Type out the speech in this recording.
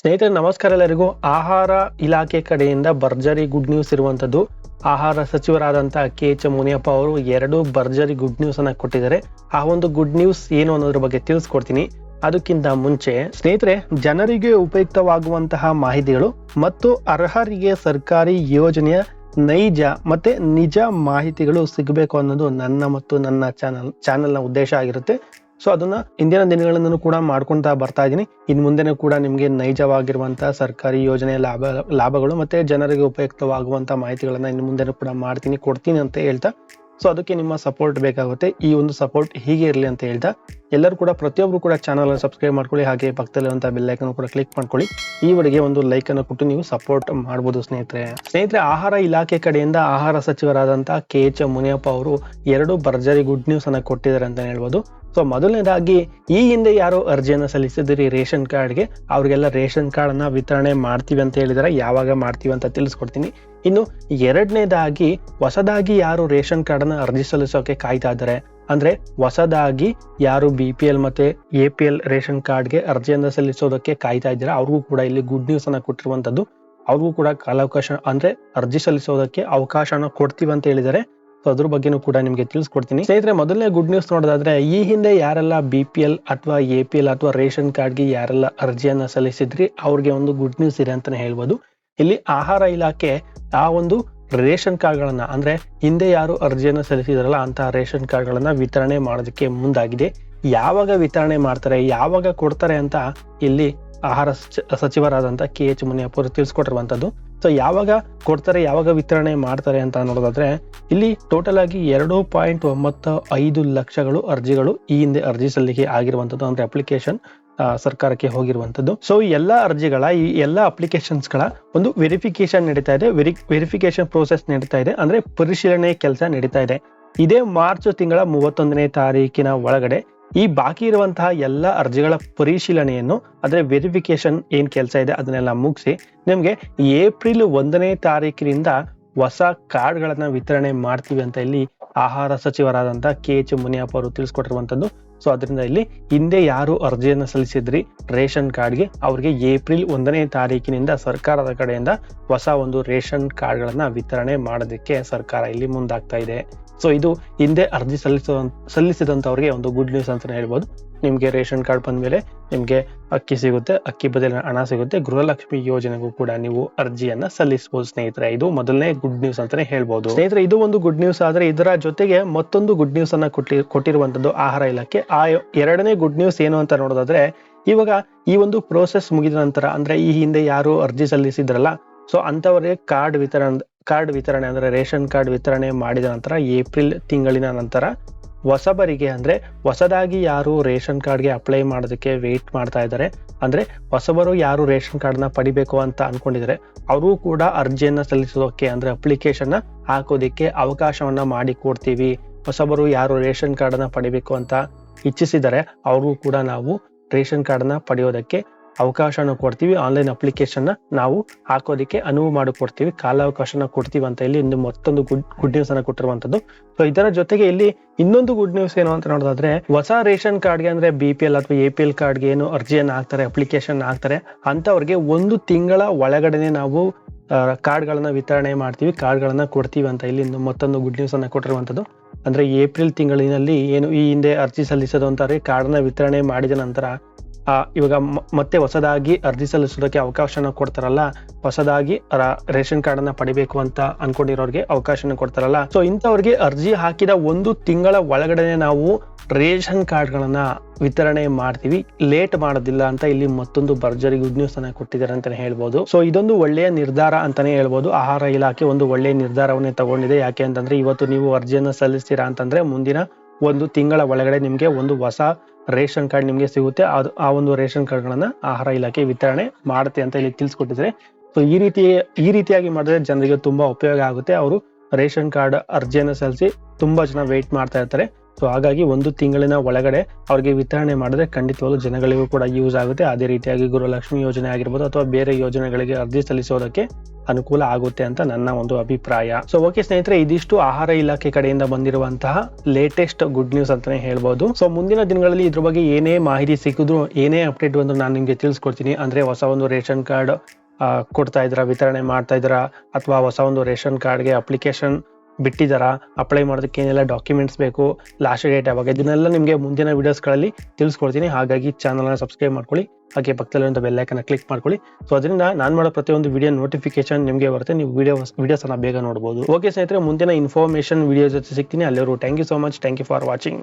ಸ್ನೇಹಿತರೆ, ನಮಸ್ಕಾರ ಎಲ್ಲರಿಗೂ. ಆಹಾರ ಇಲಾಖೆ ಕಡೆಯಿಂದ ಭರ್ಜರಿ ಗುಡ್ ನ್ಯೂಸ್ ಇರುವಂತದ್ದು. ಆಹಾರ ಸಚಿವರಾದಂತಹ ಕೆ ಎಚ್ ಮುನಿಯಪ್ಪ ಅವರು ಎರಡು ಭರ್ಜರಿ ಗುಡ್ ನ್ಯೂಸ್ ಅನ್ನ ಕೊಟ್ಟಿದ್ದಾರೆ. ಆ ಒಂದು ಗುಡ್ ನ್ಯೂಸ್ ಏನು ಅನ್ನೋದ್ರ ಬಗ್ಗೆ ತಿಳಿಸ್ಕೊಡ್ತೀನಿ. ಅದಕ್ಕಿಂತ ಮುಂಚೆ, ಸ್ನೇಹಿತರೆ, ಜನರಿಗೆ ಉಪಯುಕ್ತವಾಗುವಂತಹ ಮಾಹಿತಿಗಳು ಮತ್ತು ಅರ್ಹರಿಗೆ ಸರ್ಕಾರಿ ಯೋಜನೆಯ ನೈಜ ಮತ್ತೆ ನಿಜ ಮಾಹಿತಿಗಳು ಸಿಗಬೇಕು ಅನ್ನೋದು ನನ್ನ ಮತ್ತು ನನ್ನ ಚಾನಲ್, ಚಾನೆಲ್ನ ಉದ್ದೇಶ ಆಗಿರುತ್ತೆ. ಸೊ ಅದನ್ನ ಇಂದಿನ ದಿನಗಳನ್ನು ಕೂಡ ಮಾಡ್ಕೊಂತ ಬರ್ತಾ ಇದ್ದೀನಿ ಇನ್ನು ಮುಂದೆನೂ ಕೂಡ ನಿಮಗೆ ನೈಜವಾಗಿರುವಂತಹ ಸರ್ಕಾರಿ ಯೋಜನೆಯ ಲಾಭ, ಲಾಭಗಳು ಮತ್ತೆ ಜನರಿಗೆ ಉಪಯುಕ್ತವಾಗುವಂತಹ ಮಾಹಿತಿಗಳನ್ನ ಇನ್ನು ಮುಂದೆನೂ ಕೂಡ ಮಾಡ್ತೀನಿ, ಕೊಡ್ತೀನಿ ಅಂತ ಹೇಳ್ತಾ. ಸೊ ಅದಕ್ಕೆ ನಿಮ್ಮ ಸಪೋರ್ಟ್ ಬೇಕಾಗುತ್ತೆ. ಈ ಒಂದು ಸಪೋರ್ಟ್ ಹೀಗೆ ಇರಲಿ ಅಂತ ಹೇಳ್ತಾ. ಎಲ್ಲರೂ ಕೂಡ ಪ್ರತಿಯೊಬ್ಬರು ಕೂಡ ಚಾನಲ್ ಸಬ್ಸ್ಕ್ರೈಬ್ ಮಾಡ್ಕೊಳ್ಳಿ, ಹಾಗೆ ಪಕ್ಕದಲ್ಲಿರುವಂತಹ ಬೆಲ್ ಐಕನ್ ಕೂಡ ಕ್ಲಿಕ್ ಮಾಡ್ಕೊಳ್ಳಿ. ಈವರೆಗೆ ಒಂದು ಲೈಕ್ ಅನ್ನು ಕೊಟ್ಟು ನೀವು ಸಪೋರ್ಟ್ ಮಾಡಬಹುದು ಸ್ನೇಹಿತರೆ. ಸ್ನೇಹಿತರೆ, ಆಹಾರ ಇಲಾಖೆ ಕಡೆಯಿಂದ ಆಹಾರ ಸಚಿವರಾದಂತಹ ಕೆ ಎಚ್ ಮುನಿಯಪ್ಪ ಅವರು ಎರಡು ಭರ್ಜರಿ ಗುಡ್ ನ್ಯೂಸ್ ಅನ್ನ ಕೊಟ್ಟಿದ್ದಾರೆ ಅಂತ ಹೇಳ್ಬೋದು. ಸೊ ಮೊದಲನೇದಾಗಿ, ಈ ಹಿಂದೆ ಯಾರು ಅರ್ಜಿಯನ್ನು ಸಲ್ಲಿಸಿದ್ರಿ ರೇಷನ್ ಕಾರ್ಡ್ಗೆ, ಅವ್ರಿಗೆಲ್ಲ ರೇಷನ್ ಕಾರ್ಡ್ ಅನ್ನ ವಿತರಣೆ ಮಾಡ್ತೀವಿ ಅಂತ ಹೇಳಿದರೆ, ಯಾವಾಗ ಮಾಡ್ತೀವಿ ಅಂತ ತಿಳಿಸ್ಕೊಡ್ತೀನಿ. ಇನ್ನು ಎರಡನೇದಾಗಿ, ಹೊಸದಾಗಿ ಯಾರು ರೇಷನ್ ಕಾರ್ಡ್ ಅನ್ನ ಅರ್ಜಿ ಸಲ್ಲಿಸೋಕೆ ಕಾಯ್ತಾ ಇದ್ದಾರೆ ಅಂದ್ರೆ ಹೊಸದಾಗಿ ಯಾರು ಬಿ ಪಿ ಎಲ್ ಮತ್ತೆ ಎ ಪಿ ಎಲ್ ರೇಷನ್ ಕಾರ್ಡ್ಗೆ ಅರ್ಜಿಯನ್ನ ಸಲ್ಲಿಸೋದಕ್ಕೆ ಕಾಯ್ತಾ ಇದ್ದಾರೆ, ಅವ್ರಿಗೂ ಕೂಡ ಇಲ್ಲಿ ಗುಡ್ ನ್ಯೂಸ್ ಅನ್ನ ಕೊಟ್ಟಿರುವಂತದ್ದು, ಅವ್ರಿಗೂ ಕೂಡ ಕಾಲಾವಕಾಶ, ಅಂದ್ರೆ ಅರ್ಜಿ ಸಲ್ಲಿಸೋದಕ್ಕೆ ಅವಕಾಶನ ಕೊಡ್ತೀವಿ ಅಂತ ಹೇಳಿದ್ದಾರೆ ಸೊ ಅದ್ರ ಬಗ್ಗೆನೂ ಕೂಡ ನಿಮಗೆ ತಿಳಿಸ್ಕೊಡ್ತೀನಿ. ಸ್ನೇಹಿತರೆ, ಮೊದಲನೇ ಗುಡ್ ನ್ಯೂಸ್ ನೋಡೋದಾದ್ರೆ, ಈ ಹಿಂದೆ ಯಾರೆಲ್ಲ ಬಿ ಪಿ ಎಲ್ ಅಥವಾ ಎ ಪಿ ಎಲ್ ಅಥವಾ ರೇಷನ್ ಕಾರ್ಡ್ಗೆ ಯಾರೆಲ್ಲ ಅರ್ಜಿಯನ್ನ ಸಲ್ಲಿಸಿದ್ರಿ, ಅವ್ರಿಗೆ ಒಂದು ಗುಡ್ ನ್ಯೂಸ್ ಇದೆ ಅಂತಾನೆ ಹೇಳ್ಬೋದು. ಇಲ್ಲಿ ಆಹಾರ ಇಲಾಖೆ ಆ ಒಂದು ರೇಷನ್ ಕಾರ್ಡ್ಗಳನ್ನ, ಅಂದ್ರೆ ಹಿಂದೆ ಯಾರು ಅರ್ಜಿಯನ್ನ ಸಲ್ಲಿಸಿದ್ರಲ್ಲ ಅಂತ ರೇಷನ್ ಕಾರ್ಡ್ಗಳನ್ನ ವಿತರಣೆ ಮಾಡೋದಕ್ಕೆ ಮುಂದಾಗಿದೆ. ಯಾವಾಗ ವಿತರಣೆ ಮಾಡ್ತಾರೆ, ಯಾವಾಗ ಕೊಡ್ತಾರೆ ಅಂತ ಇಲ್ಲಿ ಆಹಾರ ಸಚಿ- ಸಚಿವರಾದಂತ ಕೆ ಎಚ್ ಮುನಿಯಪ್ಪ ಅವರು ತಿಳಿಸ್ಕೊಟ್ಟಿರುವಂತದ್ದು ಸೊ ಯಾವಾಗ ಕೊಡ್ತಾರೆ, ಯಾವಾಗ ವಿತರಣೆ ಮಾಡ್ತಾರೆ ಅಂತ ನೋಡೋದಾದ್ರೆ ಇಲ್ಲಿ ಟೋಟಲ್ ಆಗಿ ಎರಡು ಪಾಯಿಂಟ್ ಒಂಬತ್ತು ಐದು ಲಕ್ಷಗಳು ಅರ್ಜಿಗಳು ಈ ಹಿಂದೆ ಅರ್ಜಿ ಸಲ್ಲಿಕೆ ಆಗಿರುವಂತದ್ದು ಅಂದ್ರೆ ಅಪ್ಲಿಕೇಶನ್ ಸರ್ಕಾರಕ್ಕೆ ಹೋಗಿರುವಂತದ್ದು ಸೊ ಈ ಎಲ್ಲ ಅರ್ಜಿಗಳ, ಈ ಎಲ್ಲ ಅಪ್ಲಿಕೇಶನ್ಸ್ಗಳ ಒಂದು ವೆರಿಫಿಕೇಶನ್ ನಡೀತಾ ಇದೆ. ವೆರಿಫಿಕೇಶನ್ ಪ್ರೋಸೆಸ್ ನಡೀತಾ ಇದೆ. ಅಂದ್ರೆ ಪರಿಶೀಲನೆ ಕೆಲಸ ನಡೀತಾ ಇದೆ. ಇದೇ ಮಾರ್ಚ್ ತಿಂಗಳ ಮೂವತ್ತೊಂದನೇ ತಾರೀಕಿನ ಒಳಗಡೆ ಈ ಬಾಕಿ ಇರುವಂತಹ ಎಲ್ಲ ಅರ್ಜಿಗಳ ಪರಿಶೀಲನೆಯನ್ನು ಅಂದ್ರೆ ವೆರಿಫಿಕೇಶನ್ ಏನ್ ಕೆಲಸ ಇದೆ ಅದನ್ನೆಲ್ಲ ಮುಗಿಸಿ ನಿಮ್ಗೆ ಏಪ್ರಿಲ್ ಒಂದನೇ ತಾರೀಕಿನಿಂದ ಹೊಸ ಕಾರ್ಡ್ಗಳನ್ನ ವಿತರಣೆ ಮಾಡ್ತೀವಿ ಅಂತ ಇಲ್ಲಿ ಆಹಾರ ಸಚಿವರಾದಂತಹ ಕೆ ಎಚ್ ಮುನಿಯಪ್ಪ ಅವರು ತಿಳಿಸ್ಕೊಟ್ಟಿರುವಂತದ್ದು. ಸೊ ಅದರಿಂದ ಇಲ್ಲಿ ಹಿಂದೆ ಯಾರು ಅರ್ಜಿಯನ್ನು ಸಲ್ಲಿಸಿದ್ರಿ, ರೇಷನ್ ಕಾರ್ಡ್ಗೆ ಅವ್ರಿಗೆ ಏಪ್ರಿಲ್ ಒಂದನೇ ತಾರೀಕಿನಿಂದ ಸರ್ಕಾರದ ಕಡೆಯಿಂದ ಹೊಸ ಒಂದು ರೇಷನ್ ಕಾರ್ಡ್ಗಳನ್ನ ವಿತರಣೆ ಮಾಡೋದಕ್ಕೆ ಸರ್ಕಾರ ಇಲ್ಲಿ ಮುಂದಾಗ್ತಾ ಇದೆ. ಸೊ ಇದು ಹಿಂದೆ ಅರ್ಜಿ ಸಲ್ಲಿಸೋ ಸಲ್ಲಿಸಿದಂಥವ್ರಿಗೆ ಒಂದು ಗುಡ್ ನ್ಯೂಸ್ ಅಂತಾನೆ ಹೇಳ್ಬೋದು. ನಿಮಗೆ ರೇಷನ್ ಕಾರ್ಡ್ ಬಂದ್ಮೇಲೆ ನಿಮಗೆ ಅಕ್ಕಿ ಸಿಗುತ್ತೆ, ಅಕ್ಕಿ ಬದಲಿನ ಹಣ ಸಿಗುತ್ತೆ. ಗೃಹಲಕ್ಷ್ಮಿ ಯೋಜನೆಗೂ ಕೂಡ ನೀವು ಅರ್ಜಿಯನ್ನ ಸಲ್ಲಿಸಬಹುದು ಸ್ನೇಹಿತರೆ. ಇದು ಮೊದಲನೇ ಗುಡ್ ನ್ಯೂಸ್ ಅಂತಾನೆ ಹೇಳ್ಬೋದು. ಸ್ನೇಹಿತರೆ, ಇದು ಒಂದು ಗುಡ್ ನ್ಯೂಸ್ ಆದ್ರೆ ಇದರ ಜೊತೆಗೆ ಮತ್ತೊಂದು ಗುಡ್ ನ್ಯೂಸ್ ಅನ್ನ ಕೊಟ್ಟಿ, ಕೊಟ್ಟಿರುವಂತದ್ದು ಆಹಾರ ಇಲಾಖೆ. ಆ ಎರಡನೇ ಗುಡ್ ನ್ಯೂಸ್ ಏನು ಅಂತ ನೋಡೋದಾದ್ರೆ, ಇವಾಗ ಈ ಒಂದು ಪ್ರೋಸೆಸ್ ಮುಗಿದ ನಂತರ, ಅಂದ್ರೆ ಈ ಹಿಂದೆ ಯಾರು ಅರ್ಜಿ ಸಲ್ಲಿಸಿದ್ರಲ್ಲ ಸೊ ಅಂತವರಿಗೆ ಕಾರ್ಡ್ ವಿತರಣೆ ಕಾರ್ಡ್ ವಿತರಣೆ ಅಂದ್ರೆ ರೇಷನ್ ಕಾರ್ಡ್ ವಿತರಣೆ ಮಾಡಿದ ನಂತರ ಏಪ್ರಿಲ್ ತಿಂಗಳಿನ ನಂತರ ಹೊಸಬರಿಗೆ ಅಂದ್ರೆ ಹೊಸದಾಗಿ ಯಾರು ರೇಷನ್ ಕಾರ್ಡ್ಗೆ ಅಪ್ಲೈ ಮಾಡೋದಕ್ಕೆ ವೇಟ್ ಮಾಡ್ತಾ ಇದ್ದಾರೆ. ಅಂದ್ರೆ ಹೊಸಬರು ಯಾರು ರೇಷನ್ ಕಾರ್ಡ್ನ ಪಡಿಬೇಕು ಅಂತ ಅನ್ಕೊಂಡಿದ್ದಾರೆ. ಅವರು ಕೂಡ ಅರ್ಜಿಯನ್ನ ಸಲ್ಲಿಸೋದಕ್ಕೆ ಅಂದ್ರೆ ಅಪ್ಲಿಕೇಶನ್ ಹಾಕೋದಿಕ್ಕೆ ಅವಕಾಶವನ್ನ ಮಾಡಿ ಕೊಡ್ತೀವಿ. ಹೊಸಬರು ಯಾರು ರೇಷನ್ ಕಾರ್ಡ್ನ ಪಡಿಬೇಕು ಅಂತ ಇಚ್ಛಿಸಿದರೆ ಅವ್ರಿಗೂ ಕೂಡ ನಾವು ರೇಷನ್ ಕಾರ್ಡ್ನ ಪಡೆಯೋದಕ್ಕೆ ಅವಕಾಶನ ಕೊಡ್ತೀವಿ ಆನ್ಲೈನ್ ಅಪ್ಲಿಕೇಶನ್ ನಾವು ಹಾಕೋದಕ್ಕೆ ಅನುವು ಮಾಡಿಕೊಡ್ತೀವಿ, ಕಾಲಾವಕಾಶನ ಕೊಡ್ತೀವಿ ಅಂತ ಇಲ್ಲಿ ಇನ್ನು ಮತ್ತೊಂದು ಗುಡ್ ಗುಡ್ ನ್ಯೂಸ್ ಅನ್ನ ಕೊಟ್ಟಿರುವಂತದ್ದು. ಸೊ ಇದರ ಜೊತೆಗೆ ಇಲ್ಲಿ ಇನ್ನೊಂದು ಗುಡ್ ನ್ಯೂಸ್ ಏನು ಅಂತ ನೋಡೋದಾದ್ರೆ, ಹೊಸ ರೇಷನ್ ಕಾರ್ಡ್ಗೆ ಅಂದ್ರೆ ಬಿ ಪಿ ಎಲ್ ಅಥವಾ ಎ ಪಿ ಎಲ್ ಕಾರ್ಡ್ಗೆ ಏನು ಅರ್ಜಿಯನ್ನ ಹಾಕ್ತಾರೆ ಅಪ್ಲಿಕೇಶನ್ ಹಾಕ್ತಾರೆ ಅಂತವ್ರಿಗೆ ಒಂದು ತಿಂಗಳ ಒಳಗಡೆನೆ ನಾವು ಕಾರ್ಡ್ಗಳನ್ನ ವಿತರಣೆ ಮಾಡ್ತೀವಿ ಕಾರ್ಡ್ಗಳನ್ನ ಕೊಡ್ತೀವಿ ಅಂತ ಇಲ್ಲಿ ಇನ್ನು ಮತ್ತೊಂದು ಗುಡ್ ನ್ಯೂಸ್ ಅನ್ನ ಕೊಟ್ಟಿರುವಂತದ್ದು. ಅಂದ್ರೆ ಏಪ್ರಿಲ್ ತಿಂಗಳಿನಲ್ಲಿ ಏನು ಈ ಹಿಂದೆ ಅರ್ಜಿ ಸಲ್ಲಿಸೋದು ಅಂತಾರೆ ಕಾರ್ಡ್ನ ವಿತರಣೆ ಮಾಡಿದ ನಂತರ ಇವಾಗ ಮತ್ತೆ ಹೊಸದಾಗಿ ಅರ್ಜಿ ಸಲ್ಲಿಸೋದಕ್ಕೆ ಅವಕಾಶನ ಕೊಡ್ತಾರಲ್ಲ, ಹೊಸದಾಗಿ ರೇಷನ್ ಕಾರ್ಡ್ ಅನ್ನ ಪಡಿಬೇಕು ಅಂತ ಅನ್ಕೊಂಡಿರೋರಿಗೆ ಅವಕಾಶನ ಕೊಡ್ತಾರಲ್ಲ. ಸೊ ಇಂಥವ್ರಿಗೆ ಅರ್ಜಿ ಹಾಕಿದ ಒಂದು ತಿಂಗಳ ಒಳಗಡೆ ನಾವು ರೇಷನ್ ಕಾರ್ಡ್ಗಳನ್ನ ವಿತರಣೆ ಮಾಡ್ತೀವಿ. ಲೇಟ್ ಮಾಡೋದಿಲ್ಲ ಅಂತ ಇಲ್ಲಿ ಮತ್ತೊಂದು ಭರ್ಜರಿ ಗುಡ್ ನ್ಯೂಸ್ ಅನ್ನ ಕೊಟ್ಟಿದ್ದಾರೆ ಅಂತಾನೆ ಹೇಳ್ಬೋದು. ಸೊ ಇದೊಂದು ಒಳ್ಳೆಯ ನಿರ್ಧಾರ ಅಂತಾನೆ ಹೇಳ್ಬೋದು. ಆಹಾರ ಇಲಾಖೆ ಒಂದು ಒಳ್ಳೆಯ ನಿರ್ಧಾರವನ್ನೇ ತಗೊಂಡಿದೆ. ಯಾಕೆ ಅಂತಂದ್ರೆ, ಇವತ್ತು ನೀವು ಅರ್ಜಿಯನ್ನ ಸಲ್ಲಿಸ್ತೀರಾ ಅಂತಂದ್ರೆ, ಮುಂದಿನ ಒಂದು ತಿಂಗಳ ಒಳಗಡೆ ನಿಮ್ಗೆ ಒಂದು ಹೊಸ ರೇಷನ್ ಕಾರ್ಡ್ ನಿಮಗೆ ಸಿಗುತ್ತೆ. ಅದು ಆ ಒಂದು ರೇಷನ್ ಕಾರ್ಡ್ಗಳನ್ನು ಆಹಾರ ಇಲಾಖೆ ವಿತರಣೆ ಮಾಡುತ್ತೆ ಅಂತ ಇಲ್ಲಿ ತಿಳಿಸ್ಕೊಟ್ಟಿದ್ದಾರೆ ಸೊ ಈ ರೀತಿ, ಈ ರೀತಿಯಾಗಿ ಮಾಡಿದ್ರೆ ಜನರಿಗೆ ತುಂಬಾ ಉಪಯೋಗ ಆಗುತ್ತೆ. ಅವರು ರೇಷನ್ ಕಾರ್ಡ್ ಅರ್ಜಿಯನ್ನು ಸಲ್ಲಿಸಿ ತುಂಬಾ ಜನ ವೆಯ್ಟ್ ಮಾಡ್ತಾ ಇರ್ತಾರೆ. ಸೊ ಹಾಗಾಗಿ ಒಂದು ತಿಂಗಳಿನ ಒಳಗಡೆ ಅವ್ರಿಗೆ ವಿತರಣೆ ಮಾಡಿದ್ರೆ ಖಂಡಿತವಾಗ್ಲೂ ಜನಗಳಿಗೂ ಕೂಡ ಯೂಸ್ ಆಗುತ್ತೆ. ಅದೇ ರೀತಿಯಾಗಿ ಗುರುಲಕ್ಷ್ಮಿ ಯೋಜನೆ ಆಗಿರ್ಬೋದು ಅಥವಾ ಬೇರೆ ಯೋಜನೆಗಳಿಗೆ ಅರ್ಜಿ ಸಲ್ಲಿಸೋದಕ್ಕೆ ಅನುಕೂಲ ಆಗುತ್ತೆ ಅಂತ ನನ್ನ ಒಂದು ಅಭಿಪ್ರಾಯ. ಸೊ ಓಕೆ ಸ್ನೇಹಿತರೆ, ಇದಿಷ್ಟು ಆಹಾರ ಇಲಾಖೆ ಕಡೆಯಿಂದ ಬಂದಿರುವಂತಹ ಲೇಟೆಸ್ಟ್ ಗುಡ್ ನ್ಯೂಸ್ ಅಂತಾನೆ ಹೇಳ್ಬೋದು. ಸೊ ಮುಂದಿನ ದಿನಗಳಲ್ಲಿ ಇದ್ರ ಬಗ್ಗೆ ಏನೇ ಮಾಹಿತಿ ಸಿಕ್ಕಿದ್ರು, ಏನೇ ಅಪ್ಡೇಟ್ ಬಂದ್ರು ನಾನು ನಿಮ್ಗೆ ತಿಳಿಸ್ಕೊಡ್ತೀನಿ. ಅಂದ್ರೆ ಹೊಸ ಒಂದು ರೇಷನ್ ಕಾರ್ಡ್ ಕೊಡ್ತಾ ಇದ್ರ ವಿತರಣೆ ಮಾಡ್ತಾ ಇದ್ರ ಅಥವಾ ಹೊಸ ಒಂದು ರೇಷನ್ ಕಾರ್ಡ್ಗೆ ಅಪ್ಲಿಕೇಶನ್ ಬಿಟ್ಟಿದಾರ? ಅಪ್ಲೈ ಮಾಡೋದಕ್ಕೆ ಏನೆಲ್ಲ ಡಾಕ್ಯುಮೆಂಟ್ಸ್ ಬೇಕು? ಲಾಸ್ಟ್ ಡೇಟ್ ಯಾವಾಗ? ಇದನ್ನೆಲ್ಲ ನಿಮಗೆ ಮುಂದಿನ ವೀಡಿಯೋಸ್ಗಳಲ್ಲಿ ತಿಳಿಸ್ಕೊಡ್ತೀನಿ. ಹಾಗಾಗಿ ಚಾನಲ್ನ ಸಬ್ಸ್ಕ್ರೈಬ್ ಮಾಡ್ಕೊಳ್ಳಿ. ಹಾಗೆ ಪಕ್ಕದಲ್ಲಿರುವಂಥ ಬೆಲ್ಲೈಕನ್ನ ಕ್ಲಿಕ್ ಮಾಡ್ಕೊಳ್ಳಿ. ಸೊ ಅದರಿಂದ ನಾನು ಮಾಡೋ ಪ್ರತಿಯೊಂದು ವಿಡಿಯೋ ನೋಟಿಫಿಕೇಶನ್ ನಿಮಗೆ ಬರುತ್ತೆ. ನೀವು ವಿಡಿಯೋ ವೀಡಿಯೋಸನ್ನ ಬೇಗ ನೋಡ್ಬೋದು. ಓಕೆ ಸ್ನೇಹಿತರೆ, ಮುಂದಿನ ಇನ್ಫಾರ್ಮೇಷನ್ ವಿಡಿಯೋ ಜೊತೆ ಸಿಗ್ತೀನಿ. ಅಲ್ಲಿವರು thank you so much thank you for watching